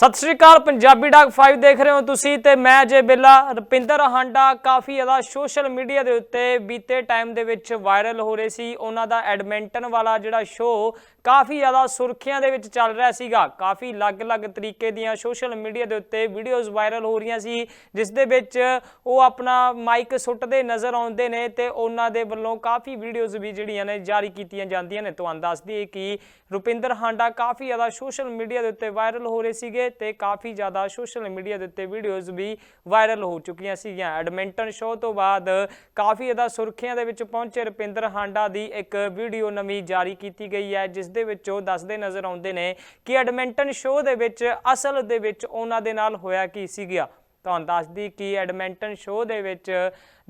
ਸਤਿ ਸ਼੍ਰੀ ਅਕਾਲ, ਪੰਜਾਬੀ ਡਾਕ 5 ਦੇਖ ਰਹੇ ਹੋ ਤੁਸੀਂ ਤੇ ਮੈਂ ਜੇ ਬੇਲਾ, ਰਪਿੰਦਰ ਹਾਂਡਾ ਕਾਫੀ ਜ਼ਿਆਦਾ ਸੋਸ਼ਲ ਮੀਡੀਆ ਦੇ ਉੱਤੇ ਬੀਤੇ ਟਾਈਮ ਦੇ ਵਿੱਚ ਵਾਇਰਲ ਹੋ ਰਹੇ ਸੀ। ਉਹਨਾਂ ਦਾ ਐਡਮਿੰਟਨ ਵਾਲਾ ਜਿਹੜਾ ਸ਼ੋਅ ਕਾਫੀ ਜ਼ਿਆਦਾ ਸੁਰਖੀਆਂ ਦੇ ਵਿੱਚ ਚੱਲ ਰਿਹਾ ਸੀਗਾ। ਕਾਫੀ ਅਲੱਗ-ਅਲੱਗ ਤਰੀਕੇ ਦੀਆਂ ਸੋਸ਼ਲ ਮੀਡੀਆ ਦੇ ਉੱਤੇ ਵੀਡੀਓਜ਼ ਵਾਇਰਲ ਹੋ ਰਹੀਆਂ ਸੀ, ਜਿਸ ਦੇ ਵਿੱਚ ਉਹ ਆਪਣਾ ਮਾਈਕ ਸੁੱਟਦੇ ਨਜ਼ਰ ਆਉਂਦੇ ਨੇ ਤੇ ਉਹਨਾਂ ਦੇ ਵੱਲੋਂ ਕਾਫੀ ਵੀਡੀਓਜ਼ ਵੀ ਜਿਹੜੀਆਂ ਨੇ ਜਾਰੀ ਕੀਤੀਆਂ ਜਾਂਦੀਆਂ ਨੇ। ਤੁਹਾਨੂੰ ਦੱਸ ਦਈਏ ਕਿ ਰੁਪਿੰਦਰ ਹਾਂਡਾ ਕਾਫੀ ਜ਼ਿਆਦਾ ਸੋਸ਼ਲ ਮੀਡੀਆ ਦੇ ਉੱਤੇ ਵਾਇਰਲ ਹੋ ਰਹੇ ਸੀਗੇ ਤੇ ਕਾਫੀ ਜ਼ਿਆਦਾ ਸੋਸ਼ਲ ਮੀਡੀਆ ਦੇ ਉੱਤੇ ਵੀਡੀਓਜ਼ ਵੀ ਵਾਇਰਲ ਹੋ ਚੁੱਕੀਆਂ ਸੀਗੀਆਂ। ਐਡਮਿੰਟਨ ਸ਼ੋਅ ਤੋਂ ਬਾਅਦ ਕਾਫੀ ਜ਼ਿਆਦਾ ਸੁਰਖੀਆਂ ਦੇ ਵਿੱਚ ਪਹੁੰਚੇ। ਰੁਪਿੰਦਰ ਹਾਂਡਾ ਦੀ ਇੱਕ ਵੀਡੀਓ ਨਵੀਂ ਜਾਰੀ ਕੀਤੀ ਗਈ ਹੈ, ਜਿਸ ਦੇ ਵਿੱਚ ਉਹ ਦੱਸਦੇ ਨਜ਼ਰ ਆਉਂਦੇ ਨੇ ਕਿ ਐਡਮਿੰਟਨ ਸ਼ੋਅ ਦੇ ਵਿੱਚ ਅਸਲ ਦੇ ਵਿੱਚ ਉਹਨਾਂ ਦੇ ਨਾਲ ਹੋਇਆ ਕੀ ਸੀਗਾ ਤੁਹਾਨੂੰ ਦੱਸਦੀ ਕਿ ਐਡਮਿੰਟਨ ਸ਼ੋਅ ਦੇ ਵਿੱਚ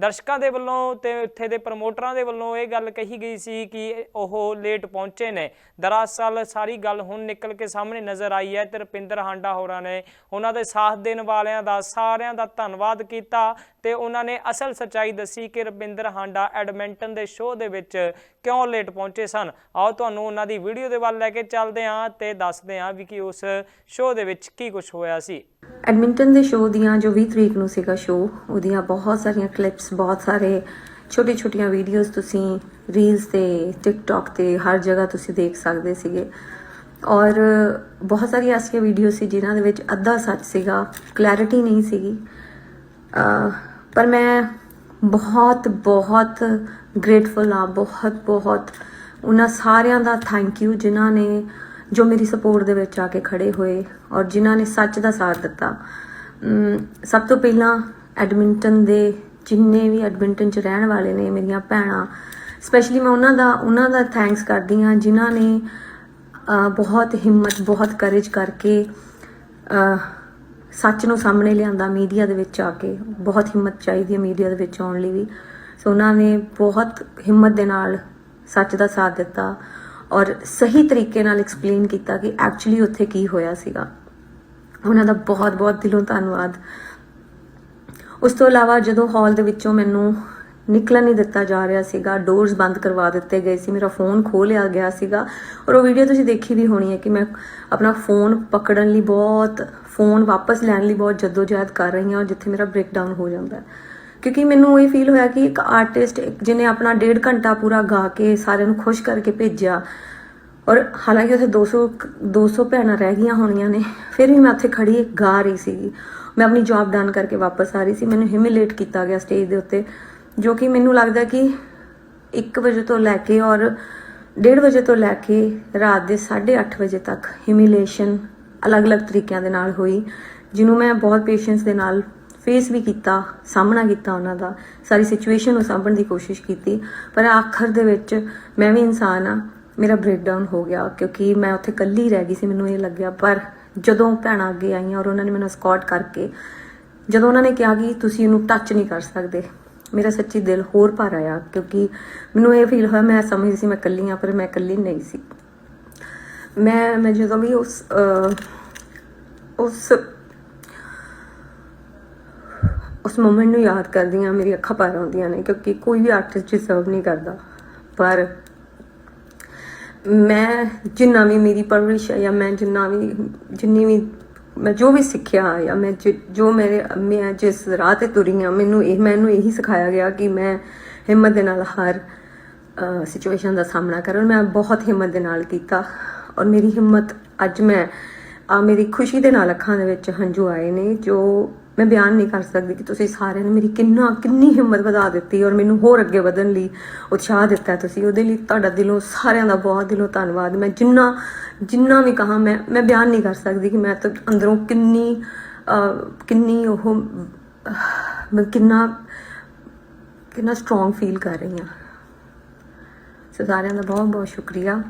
ਦਰਸ਼ਕਾਂ ਦੇ ਵੱਲੋਂ ਤੇ ਉੱਥੇ ਦੇ ਪ੍ਰਮੋਟਰਾਂ ਦੇ ਵੱਲੋਂ ਇਹ ਗੱਲ ਕਹੀ ਗਈ ਸੀ ਕਿ ਉਹ ਲੇਟ ਪਹੁੰਚੇ ਨੇ। ਦਰਅਸਲ ਸਾਰੀ ਗੱਲ ਹੁਣ ਨਿਕਲ ਕੇ ਸਾਹਮਣੇ ਨਜ਼ਰ ਆਈ ਹੈ ਤੇ ਰੁਪਿੰਦਰ ਹਾਂਡਾ ਹੋਰਾਂ ਨੇ ਉਹਨਾਂ ਦੇ ਸਾਥ ਦੇਣ ਵਾਲਿਆਂ ਦਾ ਸਾਰਿਆਂ ਦਾ ਧੰਨਵਾਦ ਕੀਤਾ ਤੇ ਉਹਨਾਂ ਨੇ ਅਸਲ ਸੱਚਾਈ ਦੱਸੀ ਕਿ ਰਪਿੰਦਰ ਹਾਂਡਾ ਐਡਮਿੰਟਨ ਦੇ ਸ਼ੋਅ ਦੇ ਵਿੱਚ ਕਿਉਂ ਲੇਟ ਪਹੁੰਚੇ ਸਨ। ਆਓ ਤੁਹਾਨੂੰ ਉਹਨਾਂ ਦੀ ਵੀਡੀਓ ਦੇ ਵੱਲ ਲੈ ਕੇ ਚੱਲਦੇ ਹਾਂ ਤੇ ਦੱਸਦੇ ਹਾਂ ਵੀ ਕਿ ਉਸ ਸ਼ੋਅ ਦੇ ਵਿੱਚ ਕੀ ਕੁਝ ਹੋਇਆ ਸੀ। ਐਡਮਿੰਟਨ ਦੇ ਸ਼ੋਅ ਦੀਆਂ ਜੋ 20 ਤਰੀਕ ਨੂੰ ਸੀਗਾ ਸ਼ੋਅ, ਉਹਦੀਆਂ ਬਹੁਤ ਸਾਰੀਆਂ ਕਲਿੱਪਸ ਬਹੁਤ ਸਾਰੇ ਛੋਟੀ ਛੋਟੀਆਂ ਵੀਡੀਓਜ਼ ਤੁਸੀਂ ਰੀਲਸ ਤੇ ਟਿਕਟੌਕ ਤੇ, ਹਰ ਜਗ੍ਹਾ ਤੁਸੀਂ ਦੇਖ ਸਕਦੇ ਸੀਗੇ। ਔਰ ਬਹੁਤ ਸਾਰੀਆਂ ਐਸੀਆਂ ਵੀਡੀਓ ਸੀ ਜਿਨ੍ਹਾਂ ਦੇ ਵਿੱਚ ਅੱਧਾ ਸੱਚ ਸੀਗਾ ਕਲੈਰਿਟੀ ਨਹੀਂ ਸੀਗੀ। ਪਰ ਮੈਂ ਬਹੁਤ ਬਹੁਤ ਗ੍ਰੇਟਫੁਲ ਆ ਬਹੁਤ ਬਹੁਤ। ਉਹਨਾਂ ਸਾਰਿਆਂ ਦਾ ਥੈਂਕ ਯੂ ਜਿਨ੍ਹਾਂ ਨੇ ਜੋ ਮੇਰੀ ਸਪੋਰਟ ਦੇ ਵਿੱਚ ਆ ਕੇ ਖੜੇ ਹੋਏ ਔਰ ਜਿਨ੍ਹਾਂ ਨੇ ਸੱਚ ਦਾ ਸਾਥ ਦਿੱਤਾ। ਸਭ ਤੋਂ ਪਹਿਲਾਂ ਐਡਮਿੰਟਨ ਦੇ ਜਿੰਨੇ ਵੀ ਐਡਮਿੰਟਨ ਚ ਰਹਿਣ ਵਾਲੇ ਨੇ ਮੇਰੀਆਂ ਭੈਣਾਂ ਸਪੈਸ਼ਲੀ ਮੈਂ ਉਹਨਾਂ ਦਾ ਉਹਨਾਂ ਦਾ ਥੈਂਕਸ ਕਰਦੀ ਹਾਂ ਜਿਨ੍ਹਾਂ ਨੇ ਬਹੁਤ ਹਿੰਮਤ, ਬਹੁਤ ਕਰੇਜ ਕਰਕੇ ਸੱਚ ਨੂੰ ਸਾਹਮਣੇ ਲਿਆਂਦਾ ਮੀਡੀਆ ਦੇ ਵਿੱਚ ਆ ਕੇ। ਬਹੁਤ ਹਿੰਮਤ ਚਾਹੀਦੀ ਹੈ ਮੀਡੀਆ ਦੇ ਵਿੱਚ ਆਉਣ ਲਈ ਵੀ। ਸੋ ਉਹਨਾਂ ਨੇ ਬਹੁਤ ਹਿੰਮਤ ਦੇ ਨਾਲ ਸੱਚ ਦਾ ਸਾਥ ਦਿੱਤਾ ਔਰ ਸਹੀ ਤਰੀਕੇ ਨਾਲ ਐਕਸਪਲੇਨ ਕੀਤਾ ਕਿ ਐਕਚੁਅਲੀ ਉੱਥੇ ਕੀ ਹੋਇਆ ਸੀਗਾ। ਉਹਨਾਂ ਦਾ ਬਹੁਤ ਬਹੁਤ ਦਿਲੋਂ ਧੰਨਵਾਦ। ਉਸ ਤੋਂ ਇਲਾਵਾ ਜਦੋਂ ਹਾਲ ਦੇ ਵਿੱਚੋਂ ਮੈਨੂੰ ਨਿਕਲਣ ਨਹੀਂ ਦਿੱਤਾ ਜਾ ਰਿਹਾ ਸੀਗਾ ਡੋਰਸ ਬੰਦ ਕਰਵਾ ਦਿੱਤੇ ਗਏ ਸੀ, ਮੇਰਾ ਫੋਨ ਖੋਹ ਲਿਆ ਗਿਆ ਸੀਗਾ ਔਰ ਉਹ ਵੀਡੀਓ ਤੁਸੀਂ ਦੇਖੀ ਵੀ ਹੋਣੀ ਹੈ ਕਿ ਮੈਂ ਆਪਣਾ ਫੋਨ ਪਕੜਨ ਲਈ ਬਹੁਤ ਫੋਨ ਵਾਪਸ ਲੈਣ ਲਈ ਬਹੁਤ ਜਦੋਜਹਿਦ ਕਰ ਰਹੀ ਹਾਂ ਔਰ ਜਿੱਥੇ ਮੇਰਾ ਬ੍ਰੇਕਡਾਊਨ ਹੋ ਜਾਂਦਾ ਹੈ। ਕਿਉਂਕਿ ਮੈਨੂੰ ਇਹ ਫੀਲ ਹੋਇਆ ਕਿ ਇੱਕ ਆਰਟਿਸਟ ਜਿਹਨੇ ਆਪਣਾ ਡੇਢ ਘੰਟਾ ਪੂਰਾ ਗਾ ਕੇ ਸਾਰਿਆਂ ਨੂੰ ਖੁਸ਼ ਕਰਕੇ ਭੇਜਿਆ ਔਰ ਹਾਲਾਂਕਿ ਉੱਥੇ 200 ਕ- 200 ਭੈਣਾਂ ਰਹਿ ਗਈਆਂ ਹੋਣੀਆਂ ਨੇ, ਫਿਰ ਵੀ ਮੈਂ ਉੱਥੇ ਖੜੀ ਗਾ ਰਹੀ ਸੀਗੀ। ਮੈਂ ਆਪਣੀ ਜੌਬ ਡਨ ਕਰਕੇ ਵਾਪਸ ਆ ਰਹੀ ਸੀ। ਮੈਨੂੰ ਹਿਮਿਲੇਟ ਕੀਤਾ ਗਿਆ ਸਟੇਜ ਦੇ ਉੱਤੇ, ਜੋ ਕਿ ਮੈਨੂੰ ਲੱਗਦਾ ਕਿ 1 ਵਜੇ ਤੋਂ ਲੈ ਕੇ ਔਰ 1:30 ਵਜੇ ਤੋਂ ਲੈ ਕੇ ਰਾਤ ਦੇ 8:30 ਵਜੇ ਤੱਕ ਹਿਮਿਲੇਸ਼ਨ ਅਲੱਗ-ਅਲੱਗ ਤਰੀਕਿਆਂ ਦੇ ਨਾਲ ਹੋਈ, ਜਿਹਨੂੰ ਮੈਂ ਬਹੁਤ ਪੇਸ਼ੈਂਸ ਦੇ ਨਾਲ ਫੇਸ ਵੀ ਕੀਤਾ, ਸਾਹਮਣਾ ਕੀਤਾ ਉਹਨਾਂ ਦਾ, ਸਾਰੀ ਸਿਚੁਏਸ਼ਨ ਨੂੰ ਸਾਂਭਣ ਦੀ ਕੋਸ਼ਿਸ਼ ਕੀਤੀ। ਪਰ ਆਖਰ ਦੇ ਵਿੱਚ ਮੈਂ ਵੀ ਇਨਸਾਨ ਆ ਮੇਰਾ ਬ੍ਰੇਕਡਾਊਨ ਹੋ ਗਿਆ ਕਿਉਂਕਿ ਮੈਂ ਉੱਥੇ ਇਕੱਲੀ ਰਹਿ ਗਈ ਸੀ, ਮੈਨੂੰ ਇਹ ਲੱਗਿਆ, ਪਰ ਜਦੋਂ ਭੈਣਾਂ ਅੱਗੇ ਆਈਆਂ ਔਰ ਉਹਨਾਂ ਨੇ ਮੈਨੂੰ ਸਕਾਟ ਕਰਕੇ, ਜਦੋਂ ਉਹਨਾਂ ਨੇ ਕਿਹਾ ਕਿ ਤੁਸੀਂ ਇਹਨੂੰ ਟੱਚ ਨਹੀਂ ਕਰ ਸਕਦੇ, ਮੇਰਾ ਸੱਚੀ ਦਿਲ ਹੋਰ ਭਰ ਆਇਆ ਕਿਉਂਕਿ ਮੈਨੂੰ ਇਹ ਫੀਲ ਹੋਇਆ, ਮੈਂ ਸਮਝਦੀ ਸੀ ਮੈਂ ਇਕੱਲੀ ਆ ਪਰ ਮੈਂ ਇਕੱਲੀ ਨਹੀਂ ਸੀ। ਮੈਂ ਮੈਂ ਜਦੋਂ ਵੀ ਉਸ ਉਸ ਉਸ ਮੂਮੈਂਟ ਨੂੰ ਯਾਦ ਕਰਦੀ ਆ ਮੇਰੀ ਅੱਖਾਂ ਭਰ ਆਉਂਦੀਆਂ ਨੇ ਕਿਉਂਕਿ ਕੋਈ ਵੀ ਆਰਟਿਸਟ ਡਿਸਰਵ ਨਹੀਂ ਕਰਦਾ। ਪਰ ਮੈਂ ਜਿੰਨਾ ਵੀ ਮੇਰੀ ਪਰਵਰਿਸ਼ ਹੈ ਜਾਂ ਮੈਂ ਜਿੰਨਾ ਵੀ, ਜਿੰਨੀ ਵੀ ਮੈਂ ਜੋ ਵੀ ਸਿੱਖਿਆ ਜਾਂ ਮੈਂ ਜਿ- ਜੋ ਮੇਰੇ, ਮੈਂ ਜਿਸ ਰਾਹ ਤੇ ਤੁਰੀ ਹਾਂ, ਮੈਨੂੰ ਇਹ, ਮੈਨੂੰ ਇਹੀ ਸਿਖਾਇਆ ਗਿਆ ਕਿ ਮੈਂ ਹਿੰਮਤ ਦੇ ਨਾਲ ਹਰ ਸਿਚੁਏਸ਼ਨ ਦਾ ਸਾਹਮਣਾ ਕਰਨ ਮੈਂ ਬਹੁਤ ਹਿੰਮਤ ਦੇ ਨਾਲ ਕੀਤਾ ਔਰ ਮੇਰੀ ਹਿੰਮਤ ਅੱਜ ਮੈਂ, ਆ ਮੇਰੀ ਖੁਸ਼ੀ ਦੇ ਨਾਲ ਅੱਖਾਂ ਦੇ ਵਿੱਚ ਹੰਝੂ ਆਏ ਨੇ ਜੋ ਮੈਂ ਬਿਆਨ ਨਹੀਂ ਕਰ ਸਕਦੀ ਕਿ ਤੁਸੀਂ ਸਾਰਿਆਂ ਨੇ ਮੇਰੀ ਕਿੰਨਾ ਕਿੰਨੀ ਹਿੰਮਤ ਵਧਾ ਦਿੱਤੀ ਔਰ ਮੈਨੂੰ ਹੋਰ ਅੱਗੇ ਵਧਣ ਲਈ ਉਤਸ਼ਾਹ ਦਿੱਤਾ ਤੁਸੀਂ। ਉਹਦੇ ਲਈ ਤੁਹਾਡਾ ਦਿਲੋਂ ਸਾਰਿਆਂ ਦਾ ਬਹੁਤ ਦਿਲੋਂ ਧੰਨਵਾਦ। ਮੈਂ ਜਿੰਨਾ ਜਿੰਨਾ ਵੀ ਕਹਾ ਮੈਂ ਮੈਂ ਬਿਆਨ ਨਹੀਂ ਕਰ ਸਕਦੀ ਕਿ ਮੈਂ ਤਾਂ ਅੰਦਰੋਂ ਕਿੰਨੀ ਕਿੰਨੀ ਉਹ ਅਹ, ਮੈਂ ਕਿੰਨਾ ਕਿੰਨਾ ਸਟਰੋਂਗ ਫੀਲ ਕਰ ਰਹੀ ਹਾਂ। ਸੋ ਸਾਰਿਆਂ ਦਾ ਬਹੁਤ ਬਹੁਤ ਸ਼ੁਕਰੀਆ।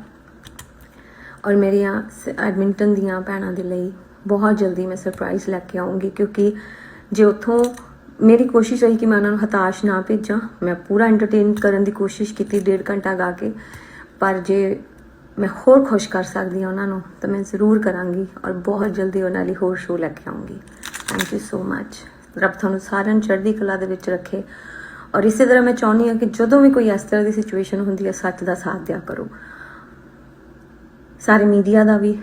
ਔਰ ਮੇਰੀਆਂ ਐਡਮਿੰਟਨ ਦੀਆਂ ਭੈਣਾਂ ਦੇ ਲਈ ਬਹੁਤ ਜਲਦੀ ਮੈਂ ਸਰਪ੍ਰਾਈਜ਼ ਲੈ ਕੇ ਆਉਂਗੀ ਕਿਉਂਕਿ ਜੇ ਉੱਥੋਂ ਮੇਰੀ ਕੋਸ਼ਿਸ਼ ਰਹੀ ਕਿ ਮੈਂ ਉਹਨਾਂ ਨੂੰ ਹਤਾਸ਼ ਨਾ ਭੇਜਾਂ, ਮੈਂ ਪੂਰਾ ਐਂਟਰਟੇਨ ਕਰਨ ਦੀ ਕੋਸ਼ਿਸ਼ ਕੀਤੀ ਡੇਢ ਘੰਟਾ ਗਾ ਕੇ। ਪਰ ਜੇ ਮੈਂ ਹੋਰ ਖੁਸ਼ ਕਰ ਸਕਦੀ ਹਾਂ ਉਹਨਾਂ ਨੂੰ, ਤਾਂ ਮੈਂ ਜ਼ਰੂਰ ਕਰਾਂਗੀ ਔਰ ਬਹੁਤ ਜਲਦੀ ਉਹਨਾਂ ਲਈ ਹੋਰ ਸ਼ੋਅ ਲੈ ਕੇ ਆਉਂਗੀ। ਥੈਂਕ ਯੂ ਸੋ ਮੱਚ ਰੱਬ ਤੁਹਾਨੂੰ ਸਾਰਿਆਂ ਨੂੰ ਚੜ੍ਹਦੀ ਕਲਾ ਦੇ ਵਿੱਚ ਰੱਖੇ ਔਰ ਇਸੇ ਤਰ੍ਹਾਂ ਮੈਂ ਚਾਹੁੰਦੀ ਹਾਂ ਕਿ ਜਦੋਂ ਵੀ ਕੋਈ ਇਸ ਤਰ੍ਹਾਂ ਦੀ ਸਿਚੁਏਸ਼ਨ ਹੁੰਦੀ ਹੈ, ਸੱਚ ਦਾ ਸਾਥ ਦਿਆ ਕਰੋ। ਸਾਰੇ ਮੀਡੀਆ ਦਾ ਵੀ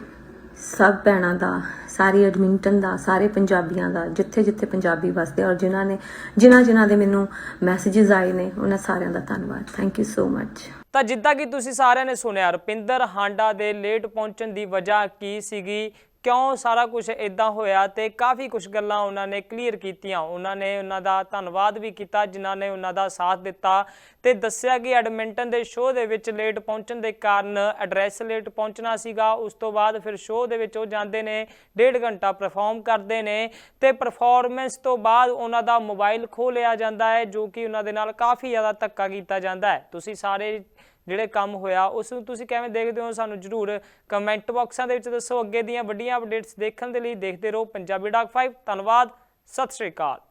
ਸਭ ਭੈਣਾਂ ਦਾ, ਸਾਰੀ ਐਡਮਿੰਟਨ ਦਾ, ਸਾਰੇ ਪੰਜਾਬੀਆਂ ਦਾ, ਜਿੱਥੇ ਜਿੱਥੇ ਪੰਜਾਬੀ ਵਸਦੇ ਔਰ ਜਿਨ੍ਹਾਂ ਨੇ, ਜਿਨ੍ਹਾਂ ਜਿਨ੍ਹਾਂ ਦੇ ਮੈਨੂੰ ਮੈਸੇजेस ਆਏ ਨੇ, ਉਹਨਾਂ ਸਾਰਿਆਂ ਦਾ ਧੰਨਵਾਦ। ਥੈਂਕ ਯੂ ਸੋ ਮੱਚ ਤਾਂ ਜਿੱਦਾਂ ਕਿ ਤੁਸੀਂ ਸਾਰਿਆਂ ਨੇ ਸੁਣਿਆ, ਰੁਪਿੰਦਰ ਹਾਂਡਾ ਦੇ ਲੇਟ ਪਹੁੰਚਣ ਦੀ ਵਜ੍ਹਾ ਕੀ ਸੀਗੀ? ਕਿਉਂ ਸਾਰਾ ਕੁਝ ਇਦਾਂ ਹੋਇਆ ਤੇ ਕਾਫੀ ਕੁਝ ਗੱਲਾਂ ਉਹਨਾਂ ਨੇ ਕਲੀਅਰ ਕੀਤੀਆਂ। ਉਹਨਾਂ ਨੇ ਉਹਨਾਂ ਦਾ ਧੰਨਵਾਦ ਵੀ ਕੀਤਾ, ਜਿਨ੍ਹਾਂ ਨੇ ਉਹਨਾਂ ਦਾ ਸਾਥ ਦਿੱਤਾ ਤੇ ਦੱਸਿਆ ਕਿ ਐਡਮਿੰਟਨ ਦੇ ਸ਼ੋਅ ਦੇ ਵਿੱਚ ਲੇਟ ਪਹੁੰਚਣ ਦੇ ਕਾਰਨ ਐਡਰੈਸ ਲੇਟ ਪਹੁੰਚਣਾ ਸੀਗਾ। ਉਸ ਤੋਂ ਬਾਅਦ ਫਿਰ ਸ਼ੋਅ ਦੇ ਵਿੱਚ ਉਹ ਜਾਂਦੇ ਨੇ, ਡੇਢ ਘੰਟਾ ਪਰਫਾਰਮ ਕਰਦੇ ਨੇ ਤੇ ਪਰਫਾਰਮੈਂਸ ਤੋਂ ਬਾਅਦ ਉਹਨਾਂ ਦਾ ਮੋਬਾਈਲ ਖੋਹ ਲਿਆ ਜਾਂਦਾ ਹੈ, ਜੋ ਕਿ ਉਹਨਾਂ ਦੇ ਨਾਲ ਕਾਫੀ ਜ਼ਿਆਦਾ ਧੱਕਾ ਕੀਤਾ ਜਾਂਦਾ ਹੈ। ਤੁਸੀਂ ਸਾਰੇ ਜਿਹੜੇ ਕੰਮ ਹੋਇਆ, ਉਸ ਨੂੰ ਤੁਸੀਂ ਕਿਵੇਂ ਦੇਖਦੇ ਹੋ? ਸਾਨੂੰ ਜਰੂਰ ਕਮੈਂਟ ਬਾਕਸਾਂ ਦੇ ਵਿੱਚ ਦੱਸੋ। ਅੱਗੇ ਦੀਆਂ ਵੱਡੀਆਂ ਅਪਡੇਟਸ ਦੇਖਣ ਦੇ ਲਈ ਦੇਖਦੇ ਰਹੋ। ਪੰਜਾਬੀ ਡਾਕ 5 ਧੰਨਵਾਦ। ਸਤਿ ਸ਼੍ਰੀ ਅਕਾਲ।